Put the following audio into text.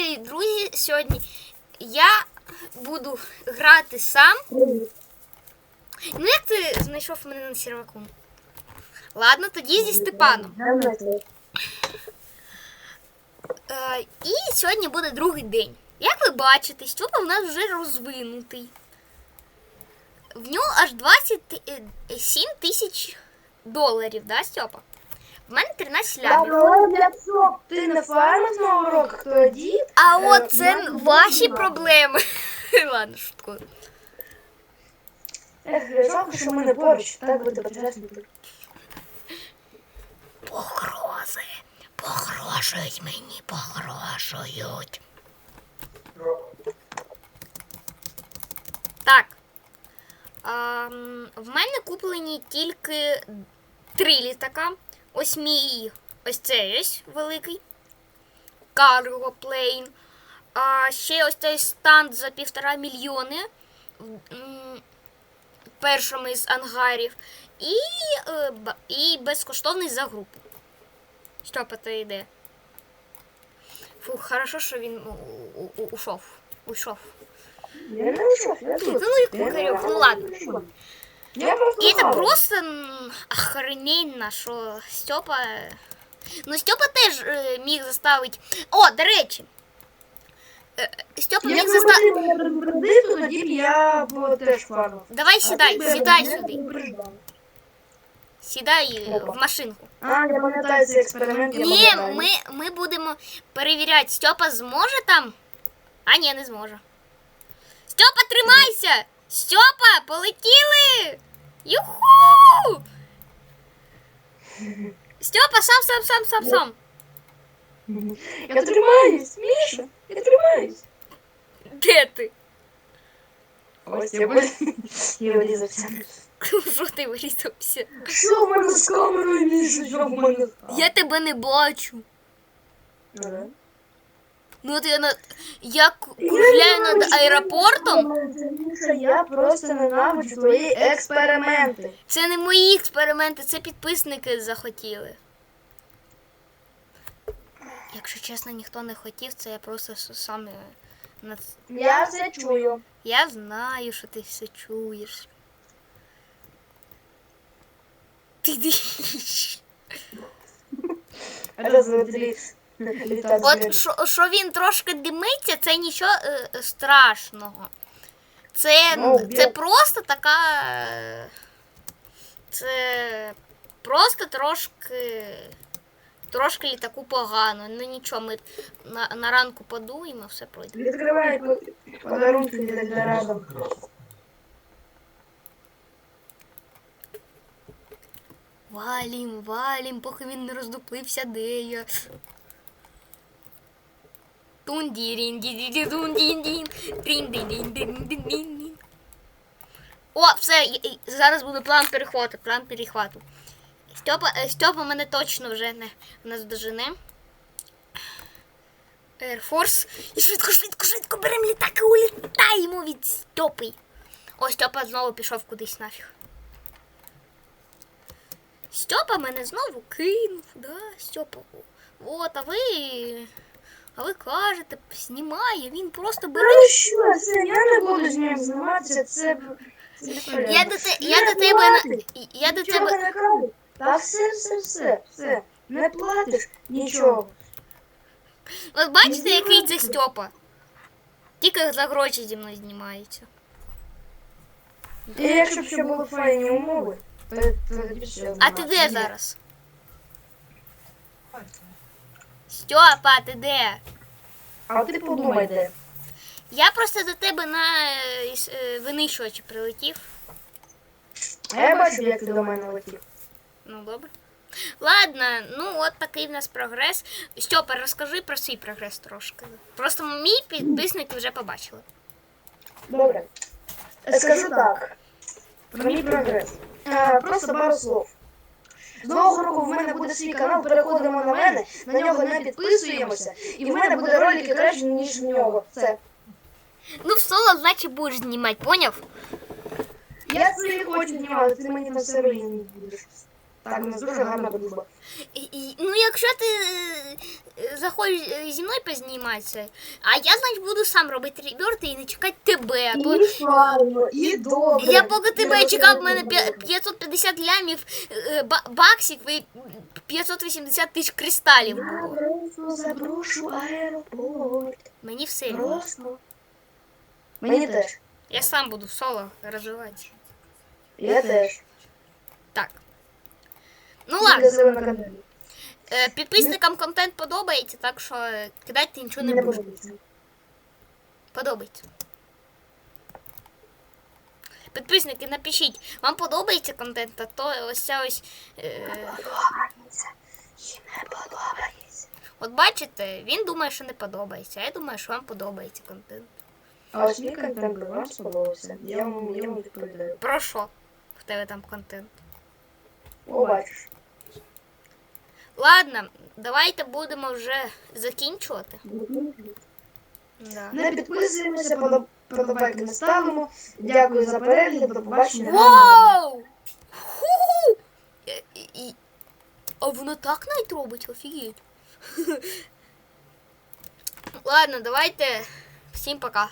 привіт, друзі! Сьогодні я буду грати сам. Ну як ти знайшов мене на серваку? Ладно, тоді зі Степаном. Е, і сьогодні буде другий день. Як ви бачите, Степа в нас вже розвинутий. В нього аж 27 тисяч доларів, да, Степа? В мене 13 лямів. Ти не фармиш на уроках, тоді. А Е, от це ваші проблеми. Ладно, шутку. Ех, жалко, що ми не поруч, так буде прекрасно. Погрози. Погрожують мені, погрожують. Так. Ам, в мене куплені тільки три літака. Ось мій ось цей ось великий. Cargo Plane. А ще ось цей станд за півтора мільйони. М, Першому із ангарів. І, е, і безкоштовний за групу. Стьопа, ти йде. Фух, хорошо, що він ушов. Я Ну, ну і ну ладно. Я це хаваю. просто м, охрененно, що Степа. Ну, Степа теж е, міг заставити. О, до речі. Е, Степа міг заставити. тоді б я б теж фармив. Давай сідай, сідай сюди. Сідай е, Опа. в машинку. А, я пам'ятаю цей експеримент, я Ні, пам'ятаю. ми, ми будемо перевіряти, Степа зможе там. А ні, не зможе. Степа, тримайся! Степа, полетіли! Юху! Степа, сам, сам, сам, сам, сам. Я тримаюсь, Міша, я тримаюсь. Де ти? Ось я буду. Я вилізався. Що ти вирізався? Що в мене з камерою, Міша, що в мене? Я тебе не бачу. Ага. Ну от я на. Я кружляю над аеропортом. Я просто ненавиджу твої експерименти. Це не мої експерименти, це підписники захотіли. Якщо чесно, ніхто не хотів, це я просто сам е, на ц- Я все чую. Я знаю, що ти все чуєш. Ти диш. От що, що він трошки димиться, це нічого е, е, страшного. Це, Ну, це я- просто така. е, Це просто трошки. Трошки літаку погано. Ну нічого, ми на, на ранку подуємо, все пройде. Відкривай по- подарунки від Ельдорадо. Валім, валім, поки він не роздуплився, де я. Тундірін, ді тундін Трін-дін-дін-дін-дін-дін. О, все, зараз буде план перехвату, план перехвату. Стьопа, е, Стьопа мене точно вже не наздожене. Air Force. І швидко, швидко, швидко беремо літак і улітаємо від Стьопи. О, Стьопа знову пішов кудись нафіг. Стьопа мене знову кинув, да, Стьопа. От, а ви. А ви кажете, знімає, він просто бере. Ну що, це я не буду з ним займатися, це... це Я до, те, я Не до тебе на. платить. Я до Нічого тебе. не кажу. Та все, все, все, все. Не платиш нічого. От бачите, який це Стьопа? Тільки за гроші зі мною знімається. І якщо б ще були файні умови, то то тоді б ще А ти де знімався. зараз? Стьопа, ти де? А ти подумай де. Я просто до тебе на е, е, винищувачі прилетів. А я бачу, як ти до мене летів. Ну, добре. Ладно, ну от такий в нас прогрес. Стьопа, розкажи про свій прогрес трошки. Просто мій підписники вже побачили. Добре. Скажу так. Про мій прогрес. Е, Просто пару слов. З нового року в мене буде свій канал, переходимо на мене, на нього не підписуємося, і в мене буде ролики краще, ніж в нього. Це. Ну, в соло, значить, будеш знімати, поняв? Я це хочу знімати, ти мені на все руїни будеш. Так, у нас дуже гарна дружба. І- і- ну, якщо ти е, захочеш е, зі мною позніматися, а я, значить, буду сам робити реберти і не чекати тебе. То І і добре. я поки тебе чекав, в мене п'я- люблю. 550 лямів е, ба- баксів і 580 тисяч кристалів Я було. просто заброшу аеропорт. Мені все. Просто. Мені теж. Я сам буду соло розвивати. Я теж. Так. Ну Для ладно, себе на каналі. е, підписникам контент подобається, так що е, кидайте нічого не Не буде. подобається. Подобається. Підписники, напишіть, вам подобається контент, а то ось ця ось. Е, Подобається. Не подобається. от бачите, він думає, що не подобається, а я думаю, що вам подобається контент. А ось мій контент вам сподобався. Я вам, я вам відповідаю. Про що в тебе там контент? Побачиш. Ладно, давайте будемо вже закінчувати. Да. Не підписуємося, подо- подобайки не ставимо. Дякую за перегляд, до побачення. Вау! І- А воно так навіть робить, офігеть. Ладно, давайте. Всім пока.